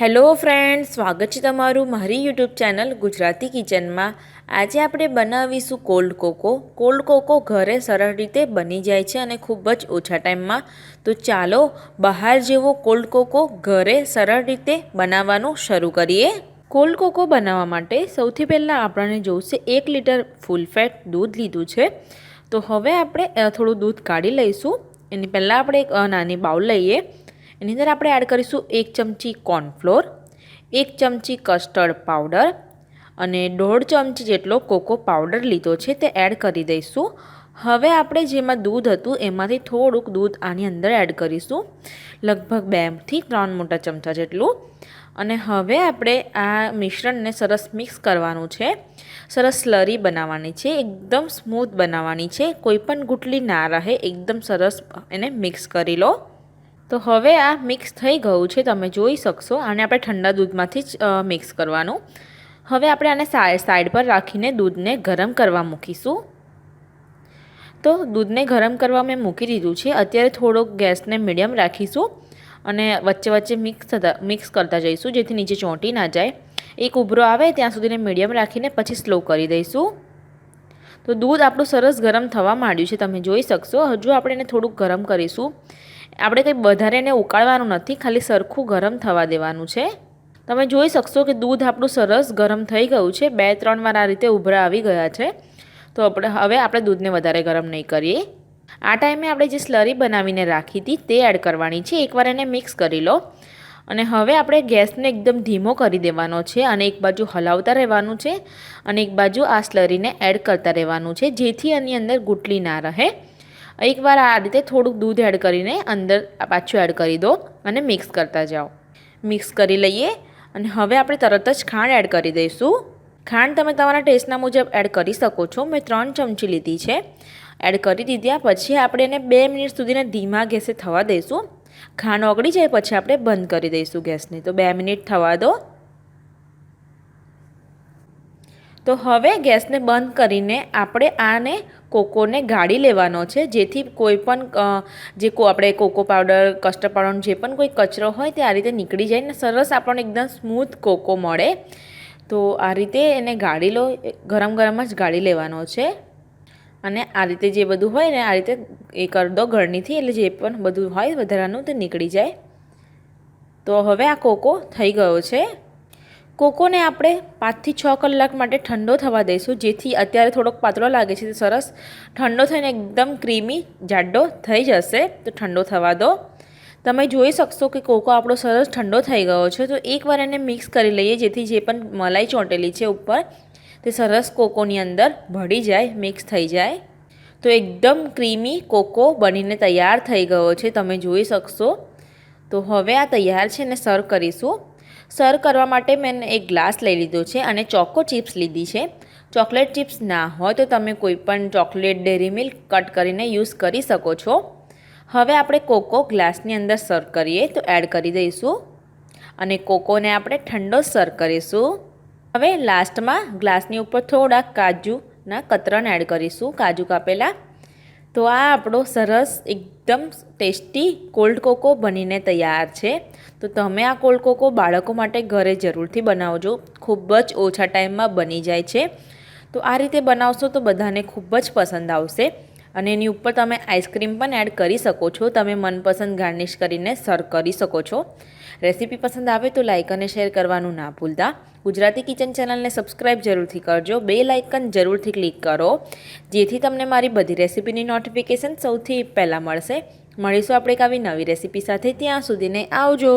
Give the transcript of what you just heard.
Hello friend સ્વાગત છે તમારું મારી યુટ્યુબ ચેનલ ગુજરાતી કિચનમાં. આજે આપણે બનાવીશું કોલ્ડ કોકો. કોલ્ડ કોકો ઘરે સરળ રીતે બની જાય છે અને ખૂબ જ ઓછા ટાઈમમાં. તો ચાલો, બહાર જેવો કોલ્ડ કોકો ઘરે સરળ રીતે બનાવવાનું શરૂ કરીએ. કોલ્ડ કોકો બનાવવા માટે સૌથી પહેલાં આપણને જોઈશે એક લીટર ફૂલ ફેટ દૂધ લીધું છે. તો હવે આપણે થોડું દૂધ કાઢી લઈશું. એની પહેલાં આપણે એક નાની બાઉલ લઈએ. એની અંદર આપણે એડ કરીશું એક ચમચી કોર્નફ્લોર એક ચમચી કસ્ટર્ડ પાવડર અને દોઢ ચમચી જેટલો કોકો પાવડર લીધો છે તે એડ કરી દઈશું. હવે આપણે જેમાં દૂધ હતું એમાંથી થોડુંક દૂધ આની અંદર એડ કરીશું. લગભગ બેથી ત્રણ મોટા ચમચા જેટલું. અને હવે આપણે આ મિશ્રણને સરસ મિક્સ કરવાનું છે. સરસ સ્લરી બનાવવાની છે, એકદમ સ્મૂથ બનાવવાની છે. કોઈ પણ ગુટલી ના રહે, એકદમ સરસ એને મિક્સ કરી લો. તો હવે આ મિક્સ થઈ ગયું છે, તમે જોઈ શકશો. આને આપણે ઠંડા દૂધમાંથી જ મિક્સ કરવાનું. હવે આપણે આને સાઈડ પર રાખીને દૂધને ગરમ કરવા મૂકીશું. તો દૂધને ગરમ કરવા મેં મૂકી દીધું છે. અત્યારે થોડોક ગેસને મીડિયમ રાખીશું અને વચ્ચે વચ્ચે મિક્સ થતા, મિક્સ કરતા જઈશું, જેથી નીચે ચોંટી ના જાય. એક ઉભરો આવે, ત્યાં સુધીને મીડિયમ રાખીને પછી સ્લો કરી દઈશું. તો દૂધ આપણું સરસ ગરમ થવા માંડ્યું છે, તમે જોઈ શકશો. હજુ આપણે એને થોડુંક ગરમ કરીશું. આપણે કંઈ વધારે એને ઉકાળવાનું નથી, ખાલી સરખું ગરમ થવા દેવાનું છે. તમે જોઈ શકશો કે દૂધ આપણું સરસ ગરમ થઈ ગયું છે. બે ત્રણ વાર આ રીતે ઉભરા આવી ગયા છે. તો આપણે હવે આપણે દૂધને વધારે ગરમ નહીં કરીએ. આ ટાઈમે આપણે જે સ્લરી બનાવીને રાખી હતી તે એડ કરવાની છે. એકવાર એને મિક્સ કરી લો. અને હવે આપણે ગેસને એકદમ ધીમો કરી દેવાનો છે અને એક બાજુ હલાવતા રહેવાનું છે અને એક બાજુ આ સ્લરીને એડ કરતા રહેવાનું છે, જેથી આની અંદર ગુટલી ના રહે. એકવાર આ રીતે થોડુંક દૂધ એડ કરીને અંદર પાછું એડ કરી દો અને મિક્સ કરતા જાઓ. મિક્સ કરી લઈએ અને હવે આપણે તરત જ ખાંડ એડ કરી દઈશું. ખાંડ તમે તમારા ટેસ્ટના મુજબ એડ કરી શકો છો. મેં ત્રણ ચમચી લીધી છે. એડ કરી દીધા પછી આપણે એને બે મિનિટ સુધીને ધીમા ગેસે થવા દઈશું. ખાંડ ઓગળી જાય પછી આપણે બંધ કરી દઈશું ગેસને. તો બે મિનિટ થવા દો. તો હવે ગેસને બંધ કરીને આપણે આને કોકોને ગાળી લેવાનો છે. જેથી કોઈ પણ જે કો, આપણે કોકો પાવડર, કસ્ટર્ડ પાવડરનો જે પણ કોઈ કચરો હોય તે આ રીતે નીકળી જાય ને સરસ આપણને એકદમ સ્મૂથ કોકો મળે. તો આ રીતે એને ગાળી લો ગરમ ગરમ જ ગાળી લેવાનો છે. અને આ રીતે જે બધું હોય ને આ રીતે એ કરી દો ગળણીથી એટલે જે પણ બધું હોય વધારાનું તે નીકળી જાય. તો હવે આ કોકો થઈ ગયો છે. કોકોને આપણે પાંચથી છ કલાક માટે ઠંડો થવા દઈશું, જેથી અત્યારે થોડોક પાતળો લાગે છે, તે સરસ. ઠંડો થઈને એકદમ ક્રીમી, જાડો થઈ જશે, તો ઠંડો થવા દો. તમે જોઈ શકશો કે કોકો આપણો સરસ ઠંડો થઈ ગયો છે, તો એકવાર એને મિક્સ કરી લઈએ, જેથી જે પણ મલાઈ ચોંટેલી છે ઉપર, તે સરસ કોકોની અંદર ભળી જાય, મિક્સ થઈ જાય. તો એકદમ ક્રીમી કોકો બનીને તૈયાર થઈ ગયો છે, તમે જોઈ શકશો. તો હવે આ તૈયાર છે ને સર્વ કરીશું. સર્વ કરવા માટે મેં એક ગ્લાસ લઈ લીધો છે અને ચોકો ચિપ્સ લીધી છે. ચોકલેટ ચિપ્સ ના હોય તો તમે કોઈ પણ ચોકલેટ, ડેરી મિલ્ક કટ કરીને યુઝ કરી શકો છો. હવે આપણે કોકો ગ્લાસની અંદર સર્વ કરીએ તો એડ કરી દઈશું. અને કોકોને આપણે ઠંડો સર્વ કરીશું. હવે લાસ્ટમાં ગ્લાસની ઉપર થોડાક કાજુના કતરણ એડ કરીશું. કાજુ કાપેલા તો આ આપણો સરસ એકદમ ટેસ્ટી કોલ્ડ કોકો બનીને તૈયાર છે. તો તમે આ કોલ્ડ કોકો બાળકો માટે ઘરે જરૂરથી બનાવજો. ખૂબ જ ઓછા ટાઈમમાં બની જાય છે. તો આ રીતે બનાવશો તો બધાને ખૂબ જ પસંદ આવશે. અને એની ઉપર તમે આઈસ્ક્રીમ પણ એડ કરી શકો છો. તમે મનપસંદ ગાર્નિશ કરીને સર્વ કરી શકો છો. રેસીપી પસંદ આવે તો લાઇક અને શેર કરવાનું ના ભૂલતા. ગુજરાતી કિચન ચેનલને સબસ્ક્રાઇબ જરૂરથી કરજો. બે લાઇકન જરૂરથી ક્લિક કરો, જેથી તમને મારી બધી રેસીપીની નોટિફિકેશન સૌથી પહેલાં મળશે. મળીશું આપણે એક આવી નવી રેસીપી સાથે. ત્યાં સુધીને આવજો.